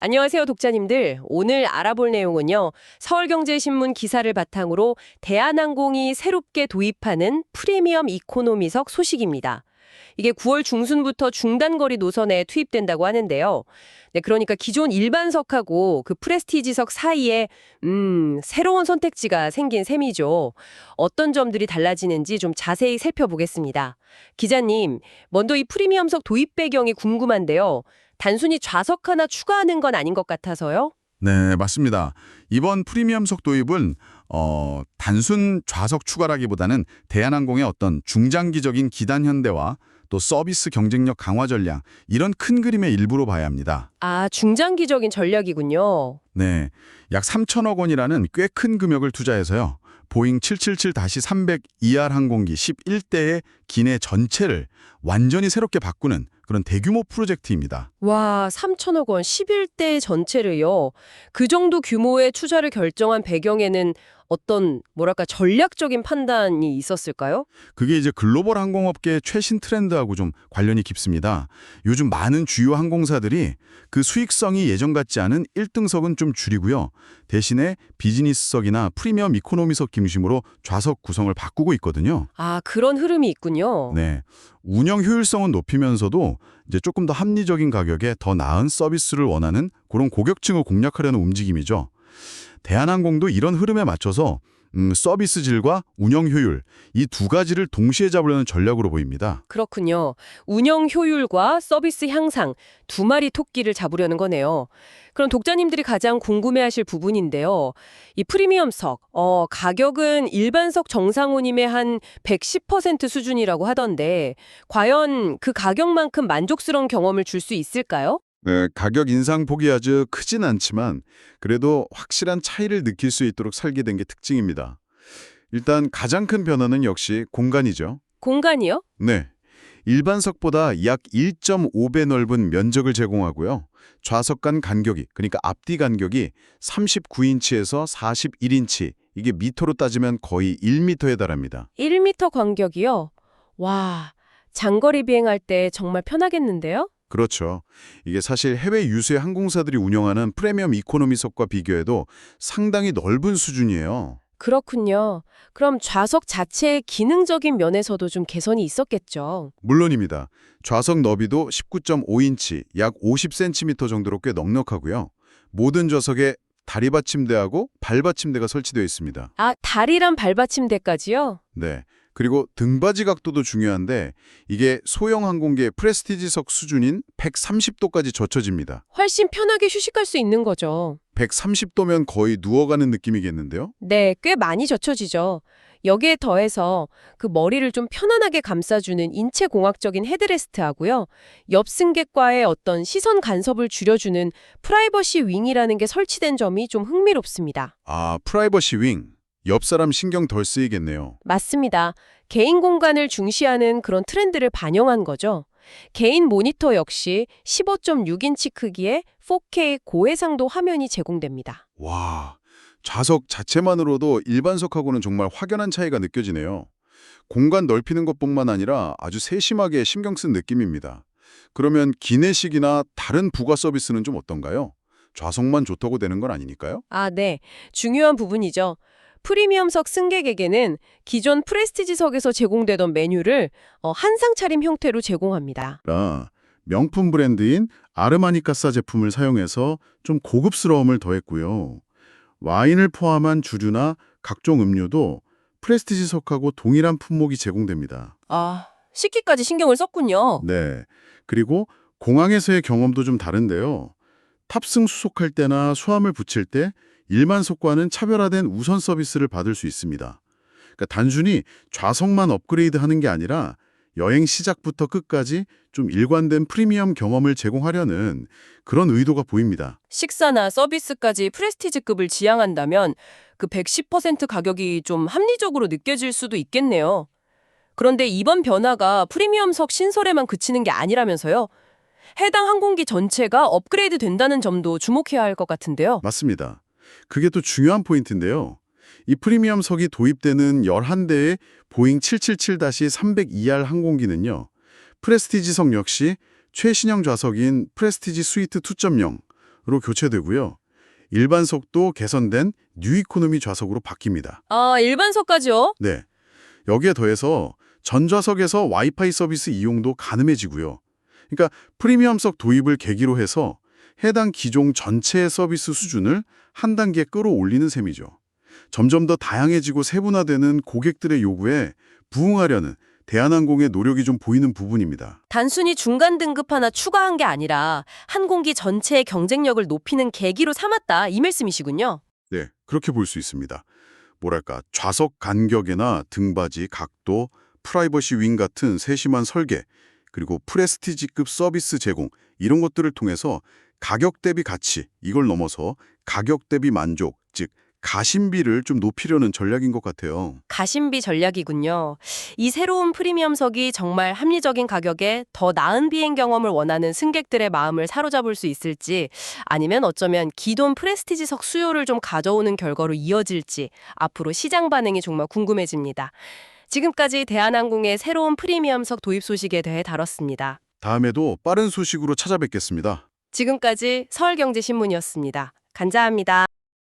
안녕하세요, 독자님들. 오늘 알아볼 내용은요. 서울경제신문 기사를 바탕으로 대한항공이 새롭게 도입하는 프리미엄 이코노미석 소식입니다. 이게 9월 중순부터 중단거리 노선에 투입된다고 하는데요. 네, 그러니까 기존 일반석하고 그 프레스티지석 사이에 음, 새로운 선택지가 생긴 셈이죠. 어떤 점들이 달라지는지 좀 자세히 살펴보겠습니다. 기자님, 먼저 이 프리미엄석 도입 배경이 궁금한데요. 단순히 좌석 하나 추가하는 건 아닌 것 같아서요. 네, 맞습니다. 이번 프리미엄석 도입은 어, 단순 좌석 추가라기보다는 대한항공의 어떤 중장기적인 기단 현대화 또 서비스 경쟁력 강화 전략 이런 큰 그림의 일부로 봐야 합니다. 아, 중장기적인 전략이군요. 네, 약 3천억 원이라는 꽤 큰 금액을 투자해서요. 보잉 777-300 ER 항공기 11대의 기내 전체를 완전히 새롭게 바꾸는 그런 대규모 프로젝트입니다. 와, 3천억 원 11대 전체를요. 그 정도 규모의 투자를 결정한 배경에는 어떤 뭐랄까 전략적인 판단이 있었을까요? 그게 이제 글로벌 항공업계의 최신 트렌드하고 좀 관련이 깊습니다. 요즘 많은 주요 항공사들이 그 수익성이 예전 같지 않은 1등석은 좀 줄이고요. 대신에 비즈니스석이나 프리미엄 이코노미석 중심으로 좌석 구성을 바꾸고 있거든요. 아, 그런 흐름이 있군요. 네. 운영 효율성은 높이면서도 이제 조금 더 합리적인 가격에 더 나은 서비스를 원하는 그런 고객층을 공략하려는 움직임이죠. 대한항공도 이런 흐름에 맞춰서 음, 서비스 질과 운영 효율 이 두 가지를 동시에 잡으려는 전략으로 보입니다. 그렇군요. 운영 효율과 서비스 향상 두 마리 토끼를 잡으려는 거네요. 그럼 독자님들이 가장 궁금해하실 부분인데요. 이 프리미엄석, 어, 가격은 일반석 정상호님의 한 110% 수준이라고 하던데 과연 그 가격만큼 만족스러운 경험을 줄 수 있을까요? 네, 가격 인상 폭이 아주 크진 않지만 그래도 확실한 차이를 느낄 수 있도록 설계된 게 특징입니다. 일단 가장 큰 변화는 역시 공간이죠. 공간이요? 네. 일반석보다 약 1.5배 넓은 면적을 제공하고요. 좌석 간 간격이, 그러니까 앞뒤 간격이 39인치에서 41인치, 이게 미터로 따지면 거의 1미터에 달합니다. 1m 간격이요? 와, 장거리 비행할 때 정말 편하겠는데요? 그렇죠. 이게 사실 해외 유수의 항공사들이 운영하는 프리미엄 이코노미석과 비교해도 상당히 넓은 수준이에요. 그렇군요. 그럼 좌석 자체의 기능적인 면에서도 좀 개선이 있었겠죠. 물론입니다. 좌석 너비도 19.5인치, 약 50cm 정도로 꽤 넉넉하고요. 모든 좌석에 다리 받침대하고 발 받침대가 설치되어 있습니다. 아, 다리랑 발받침대까지요? 네. 그리고 등받이 각도도 중요한데 이게 소형 항공기의 프레스티지석 수준인 130도까지 젖혀집니다. 훨씬 편하게 휴식할 수 있는 거죠. 130도면 거의 누워가는 느낌이겠는데요? 네, 꽤 많이 젖혀지죠. 여기에 더해서 그 머리를 좀 편안하게 감싸주는 인체공학적인 헤드레스트하고요. 옆 승객과의 어떤 시선 간섭을 줄여주는 프라이버시 윙이라는 게 설치된 점이 좀 흥미롭습니다. 아, 프라이버시 윙. 옆 사람 신경 덜 쓰이겠네요. 맞습니다. 개인 공간을 중시하는 그런 트렌드를 반영한 거죠. 개인 모니터 역시 15.6인치 크기의 4K 고해상도 화면이 제공됩니다. 와, 좌석 자체만으로도 일반석하고는 정말 확연한 차이가 느껴지네요. 공간 넓히는 것뿐만 아니라 아주 세심하게 신경 쓴 느낌입니다. 그러면 기내식이나 다른 부가 서비스는 좀 어떤가요? 좌석만 좋다고 되는 건 아니니까요? 아, 네. 중요한 부분이죠. 프리미엄석 승객에게는 기존 프레스티지석에서 제공되던 메뉴를 어, 한상 차림 형태로 제공합니다. 라 명품 브랜드인 아르마니카사 제품을 사용해서 좀 고급스러움을 더했고요. 와인을 포함한 주류나 각종 음료도 프레스티지석하고 동일한 품목이 제공됩니다. 아, 식기까지 신경을 썼군요. 네. 그리고 공항에서의 경험도 좀 다른데요. 탑승 수속할 때나 수함을 붙일 때 일반석과는 차별화된 우선 서비스를 받을 수 있습니다. 그러니까 단순히 좌석만 업그레이드하는 게 아니라 여행 시작부터 끝까지 좀 일관된 프리미엄 경험을 제공하려는 그런 의도가 보입니다. 식사나 서비스까지 프레스티지급을 지향한다면 그 110% 가격이 좀 합리적으로 느껴질 수도 있겠네요. 그런데 이번 변화가 프리미엄석 신설에만 그치는 게 아니라면서요. 해당 항공기 전체가 업그레이드 된다는 점도 주목해야 할 것 같은데요. 맞습니다. 그게 또 중요한 포인트인데요. 이 프리미엄석이 도입되는 11대의 보잉 777-300ER 항공기는요. 프레스티지석 역시 최신형 좌석인 프레스티지 스위트 2.0, 교체되고요. 일반석도 개선된 뉴 이코노미 좌석으로 바뀝니다. 아, 일반석까지요? 네. 여기에 더해서 전좌석에서 와이파이 서비스 이용도 가능해지고요. 그러니까 프리미엄석 도입을 계기로 해서 해당 기종 전체의 서비스 수준을 한 단계 끌어올리는 셈이죠. 점점 더 다양해지고 세분화되는 고객들의 요구에 부응하려는 대한항공의 노력이 좀 보이는 부분입니다. 단순히 중간 등급 하나 추가한 게 아니라 항공기 전체의 경쟁력을 높이는 계기로 삼았다 이 말씀이시군요. 네, 그렇게 볼 수 있습니다. 뭐랄까, 좌석 간격이나 등받이, 각도, 프라이버시 윙 같은 세심한 설계, 그리고 프레스티지급 서비스 제공, 이런 것들을 통해서 가격 대비 가치, 이걸 넘어서 가격 대비 만족, 즉 가심비를 좀 높이려는 전략인 것 같아요. 가심비 전략이군요. 이 새로운 프리미엄석이 정말 합리적인 가격에 더 나은 비행 경험을 원하는 승객들의 마음을 사로잡을 수 있을지 아니면 어쩌면 기존 프레스티지석 수요를 좀 가져오는 결과로 이어질지 앞으로 시장 반응이 정말 궁금해집니다. 지금까지 대한항공의 새로운 프리미엄석 도입 소식에 대해 다뤘습니다. 다음에도 빠른 소식으로 찾아뵙겠습니다. 지금까지 서울경제신문이었습니다. 감사합니다.